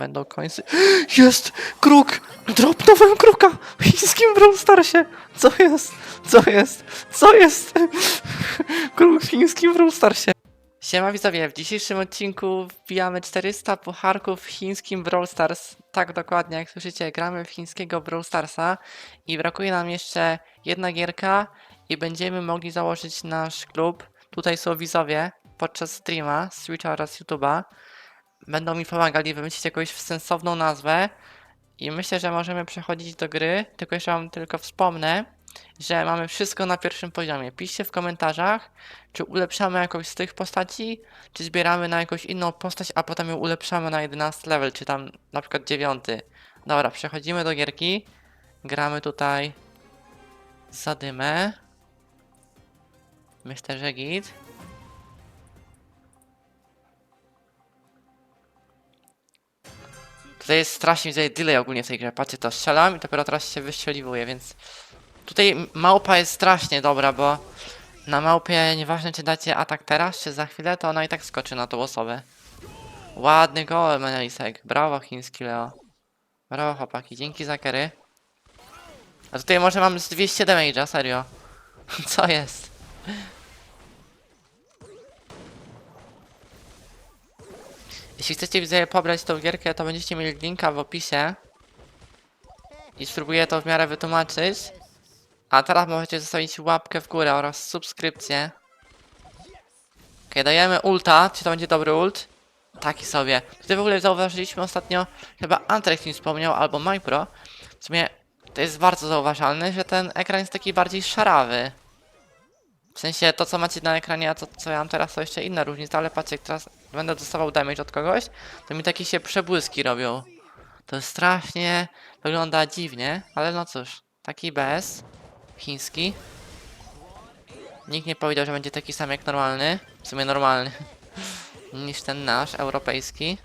Będą końcy. Jest! Kruk! Dropnąłem kruka! W chińskim Brawl Starsie! Co jest? Co jest? Co jest? Kruk w chińskim Brawl Starsie. Siema widzowie, w dzisiejszym odcinku wbijamy 400 pucharków w chińskim Brawl Stars. Tak dokładnie, jak słyszycie, gramy w chińskiego Brawl Starsa i brakuje nam jeszcze jedna gierka i będziemy mogli założyć nasz klub. Tutaj są widzowie podczas streama z Twitcha oraz YouTube'a. Będą mi pomagali wymyślić jakąś sensowną nazwę i myślę, że możemy przechodzić do gry, tylko jeszcze wam tylko wspomnę, że mamy wszystko na pierwszym poziomie. Piszcie w komentarzach, czy ulepszamy jakąś z tych postaci, czy zbieramy na jakąś inną postać, a potem ją ulepszamy na 11 level, czy tam na przykład 9. Dobra, przechodzimy do gierki. Gramy tutaj zadymę. Myślę, że git. Tutaj jest strasznie widzę delay ogólnie w tej grze. Patrzcie, to strzelam i dopiero teraz się wystrzeliwuje, więc tutaj małpa jest strasznie dobra, bo na małpie nieważne czy dacie atak teraz, czy za chwilę, to ona i tak skoczy na tą osobę. Ładny gol, Menelisek. Brawo, chiński Leo. Brawo, chłopaki. Dzięki za kery. A tutaj może mam z 200 damage'a, serio. Co jest? Jeśli chcecie widzę pobrać tą gierkę, to będziecie mieli linka w opisie. I spróbuję to w miarę wytłumaczyć. A teraz możecie zostawić łapkę w górę oraz subskrypcję. Ok, dajemy ulta. Czy to będzie dobry ult? Taki sobie. Tutaj w ogóle zauważyliśmy ostatnio, chyba Antrex mi wspomniał, albo MyPro. W sumie to jest bardzo zauważalne, że ten ekran jest taki bardziej szarawy. W sensie to co macie na ekranie, a to co ja mam teraz to jeszcze inna różnica, ale patrzcie, jak teraz będę dostawał damage od kogoś, to mi takie się przebłyski robią. To strasznie wygląda dziwnie, ale no cóż, taki bez chiński. Nikt nie powiedział, że będzie taki sam jak normalny, w sumie normalny, niż ten nasz, europejski.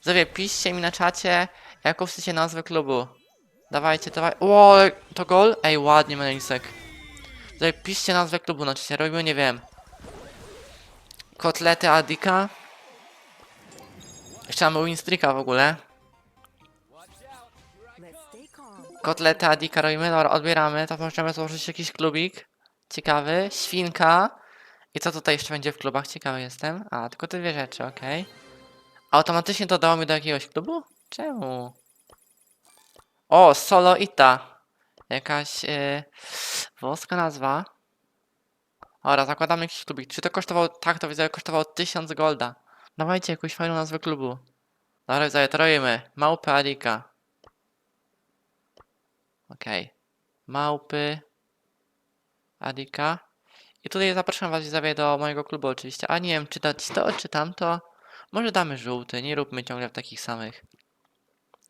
Zowie, piszcie mi na czacie, jaką chcecie nazwę klubu. Dawajcie, dawaj. O, to gol? Ej, ładnie, Melisek. Zowie, piszcie nazwę klubu na czacie, robimy, nie wiem. Kotlety Adika. Jeszcze mamy Winstrika w ogóle. Kotlety Adika robimy, dobra, odbieramy, to możemy złożyć jakiś klubik. Ciekawy, świnka. I co tutaj jeszcze będzie w klubach? Ciekawy jestem. A, tylko te dwie rzeczy, okej. Automatycznie to dało mi do jakiegoś klubu? Czemu? O, Solo Ita. Jakaś yy, włoska nazwa. Dobra, zakładamy jakiś klubik. Czy to kosztowało, tak to widzę, kosztowało 1000 golda. Dawajcie jakąś fajną nazwę klubu. Dobra, widzę, to robimy. Małpy Adika. Okej. Małpy. Adika. I tutaj zapraszam was widzowie do mojego klubu oczywiście. A nie wiem, czy dać to, czy tamto. Może damy żółty, nie róbmy ciągle w takich samych.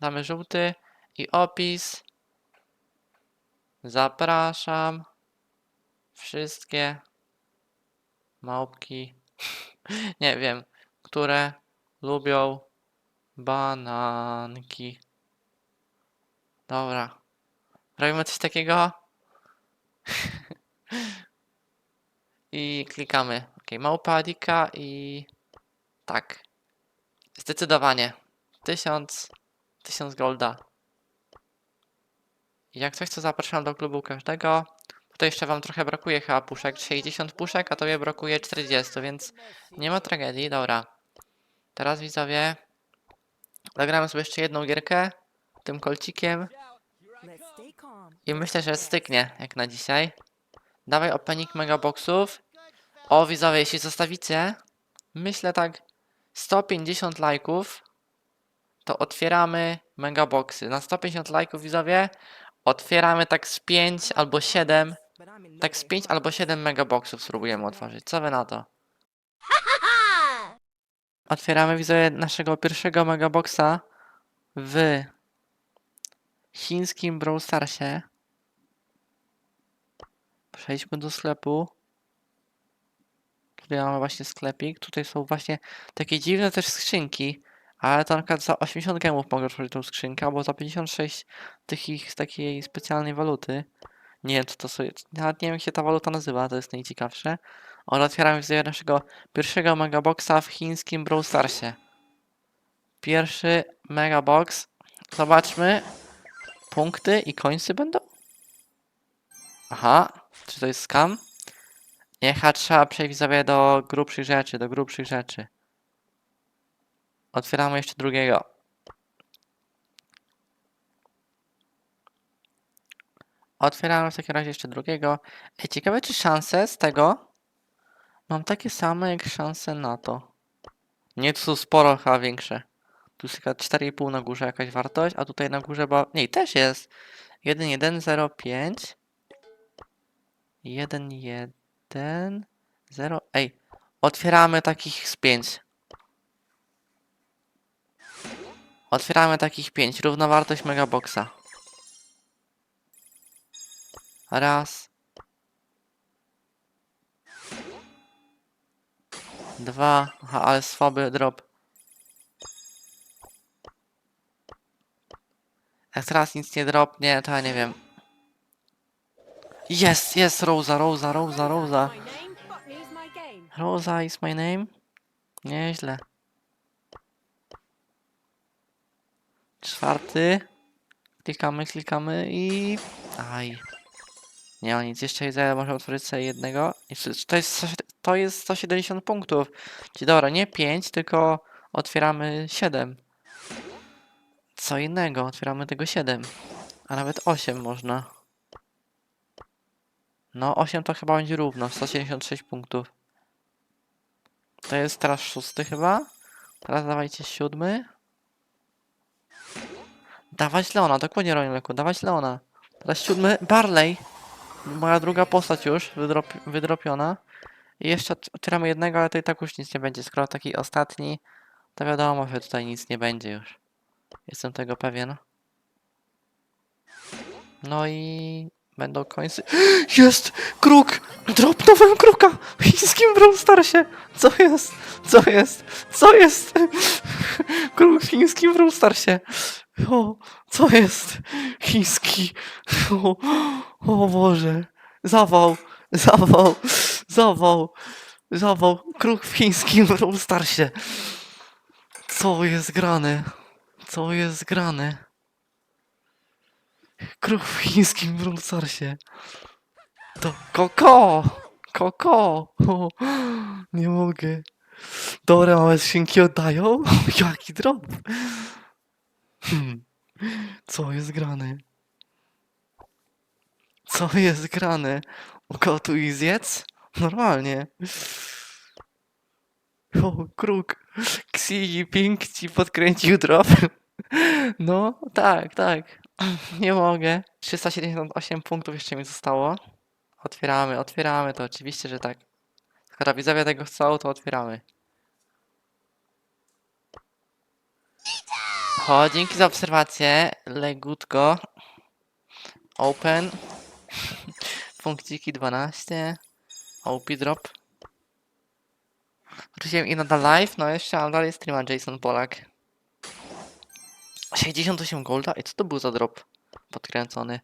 Damy żółty i opis. Zapraszam wszystkie małpki. nie wiem, które lubią bananki. Dobra. Robimy coś takiego. I klikamy. Ok, małpa i tak. Zdecydowanie. 1000 1000 golda. Jak coś, to zapraszam do klubu każdego. Tutaj jeszcze wam trochę brakuje chyba puszek. 60 puszek, a tobie brakuje 40, więc nie ma tragedii. Dobra. Teraz widzowie. Zagramy sobie jeszcze jedną gierkę. Tym kolcikiem. I myślę, że styknie, jak na dzisiaj. Dawaj opening megaboxów. O, widzowie, jeśli zostawicie, myślę tak 150 lajków, to otwieramy megaboxy. Na 150 lajków, widzowie, otwieramy tak z 5 albo 7, But I'm in tak z way 5 albo 7 megaboxów spróbujemy otworzyć. Co wy na to? Otwieramy, widzowie, naszego pierwszego megaboxa w chińskim Brawl Starsie. Przejdźmy do sklepu. Tutaj mamy właśnie sklepik. Tutaj są właśnie takie dziwne też skrzynki. Ale to na przykład za 80 gemów mogę otworzyć tą skrzynkę, albo za 56 tych ich takiej specjalnej waluty. Nie wiem, co to sobie. Nawet nie wiem, jak się ta waluta nazywa, to jest najciekawsze. Ale otwieramy sobie naszego pierwszego megaboxa w chińskim Brawl Starsie. Pierwszy megabox. Zobaczmy. Punkty i końce będą? Aha, czy to jest scam? Nie, ha, trzeba przejść sobie do grubszych rzeczy, do grubszych rzeczy. Otwieramy jeszcze drugiego. Otwieramy w takim razie jeszcze drugiego. Ej, ciekawe czy szanse z tego mam takie same jak szanse na to. Nie, tu są sporo chyba większe. Tu jest chyba 4,5 na górze jakaś wartość, a tutaj na górze, bo... Nie, też jest. 1, 1, 0, 5. 1, 1, 0... Ej, otwieramy takich z 5. Otwieramy takich 5, równowartość megaboxa. Raz. Dwa. Aha, ale słaby drop. Jak teraz nic nie dropnie, to ja nie wiem. Jest, jest, Rosa, Rosa, Rosa, Rosa. Rosa is my name. Nieźle. Czwarty. Klikamy, klikamy i... Aj. Nie ma nic. Jeszcze jest, może otworzyć sobie jednego. To jest, 100 to jest 170 punktów. Czyli dobra, nie 5, tylko otwieramy 7. Co innego, otwieramy tego 7. A nawet 8 można. No, 8 to chyba będzie równo. 176 punktów. To jest teraz szósty chyba. Teraz dawajcie siódmy. Dawać Leona, dokładnie Rońleku, dawać Leona. Teraz siódmy, Barley. Moja druga postać już wydrop, wydropiona. I jeszcze ot- otwieramy jednego, ale to i tak już nic nie będzie. Skoro taki ostatni, to wiadomo, że tutaj nic nie będzie już. Jestem tego pewien. No i będą końce. Jest! Kruk! Dropnąłem kruka! W chińskim Brawl Starsie! Co jest? Co jest? Co jest? Kruk w chińskim Brawl Starsie! O, co jest? Chiński! O, o Boże! Zawał! Zawał! Zawał! Zawał! Kruk w chińskim Brawl Starsie! Co jest grane? Co jest grane? Kruk w chińskim Brawl Starsie! To koko! Koko! Nie mogę. Dobra, małe skrzynki oddają? Jaki drop! Hmm. Co jest grane? Co jest grane? Ugotuj i zjedz? Normalnie. O, kruk. Xi Jinping ci podkręcił drop. No, tak, tak. Nie mogę. 378 punktów jeszcze mi zostało. Otwieramy, otwieramy to oczywiście, że tak. Skoro widzowie tego chcą, to otwieramy. O, dzięki za obserwację. Legutko. Open. Punkciki 12. OP drop. Wróciłem i nadal live. No jeszcze, ale dalej streama Jason Polak. 68 golda? I co to był za drop? Podkręcony.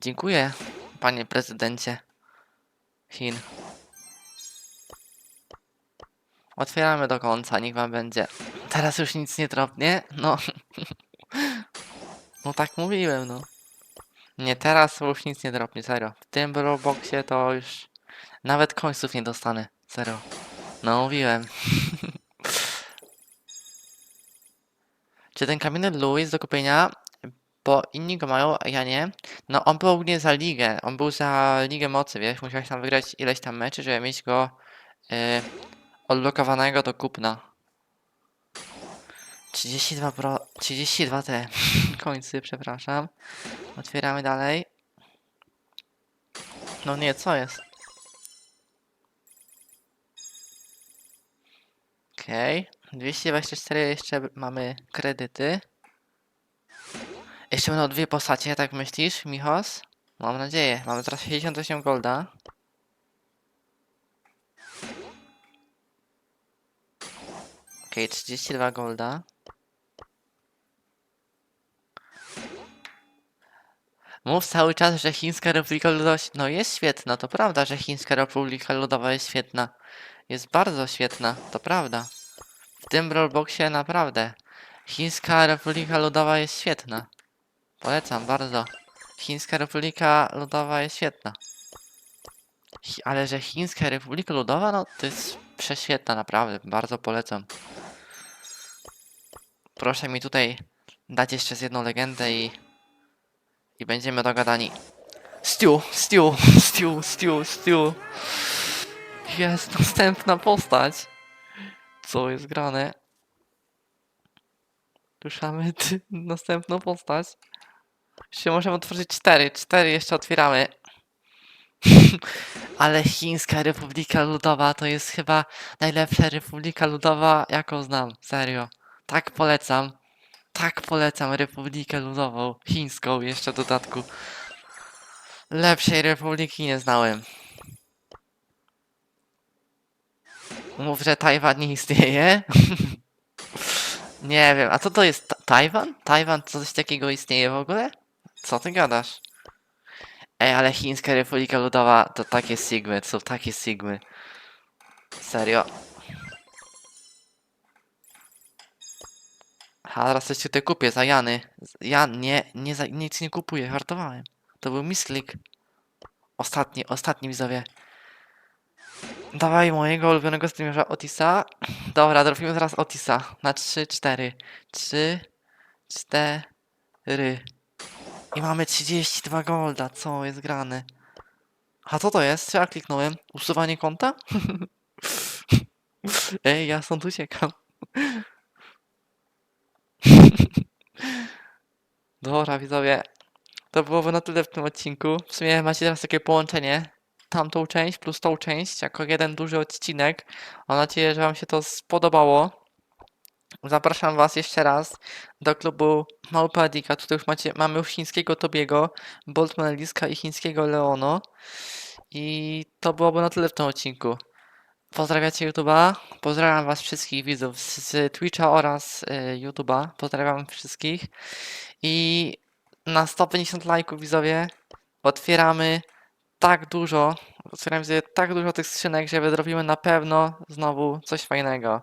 Dziękuję, panie prezydencie Chin. Otwieramy do końca, niech wam będzie. Teraz już nic nie dropnie? No. No tak mówiłem, no. Nie, teraz już nic nie dropnie, serio. W tym Robloxie to już nawet końców nie dostanę. Serio. No mówiłem. Czy ten kamienny Louis do kupienia, bo inni go mają, a ja nie. No on był ogólnie za ligę, on był za ligę mocy, wiesz, musiałeś tam wygrać ileś tam meczy, żeby mieć go yy, odblokowanego do kupna. 32 pro, 32 te końcy, przepraszam. Otwieramy dalej. No nie, co jest? Okej. 224 jeszcze mamy kredyty. Jeszcze będą dwie postacie, tak myślisz, Michos? Mam nadzieję. Mamy teraz 68 golda. Okej, 32 golda. Mów cały czas, że Chińska Republika Ludowa... No jest świetna, to prawda, że Chińska Republika Ludowa jest świetna. Jest bardzo świetna, to prawda. Tym rollboxie naprawdę. Chińska Republika Ludowa jest świetna. Polecam bardzo. Chińska Republika Ludowa jest świetna. Ale że Chińska Republika Ludowa, no to jest prześwietna, naprawdę. Bardzo polecam. Proszę mi tutaj dać jeszcze z jedną legendę i... I będziemy dogadani. Stew, Stew, Stew, Stew, Stew. Jest następna postać. Co jest grane? Ruszamy następną postać. Jeszcze możemy otworzyć cztery. Cztery jeszcze otwieramy. Ale Chińska Republika Ludowa to jest chyba najlepsza Republika Ludowa, jaką znam. Serio. Tak polecam. Tak polecam Republikę Ludową. Chińską jeszcze w dodatku. Lepszej republiki nie znałem. Mów, że Tajwan nie istnieje? nie wiem, a co to jest? Ta- Tajwan? Tajwan coś takiego istnieje w ogóle? Co ty gadasz? Ej, ale Chińska Republika Ludowa to takie sigmy, to są takie sigmy. Serio. A teraz coś tutaj kupię za Jany. Jan, nie, nie za, nic nie kupuję, hartowałem. To był misklik. Ostatni, ostatni widzowie. Dawaj mojego ulubionego streamerza Otisa. Dobra, trafimy teraz Otisa. Na 3, 4. 3, 4. I mamy 32 golda. Co jest grane? A co to jest? Co ja kliknąłem? Usuwanie konta? Ej, ja stąd uciekam. Dobra, widzowie. To byłoby na tyle w tym odcinku. W sumie macie teraz takie połączenie. Tamtą część plus tą część jako jeden duży odcinek. Mam nadzieję, że Wam się to spodobało. Zapraszam Was jeszcze raz do klubu Małpa Dika. Tutaj już macie, mamy już chińskiego Tobiego, Boltman Liska i chińskiego Leono. I to byłoby na tyle w tym odcinku. Pozdrawiacie YouTube'a. Pozdrawiam Was wszystkich widzów z, z Twitcha oraz y, YouTube'a. Pozdrawiam wszystkich. I na 150 lajków widzowie otwieramy tak dużo, otwieramy sobie tak dużo tych skrzynek, że wydrobimy na pewno znowu coś fajnego.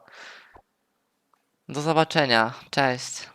Do zobaczenia. Cześć.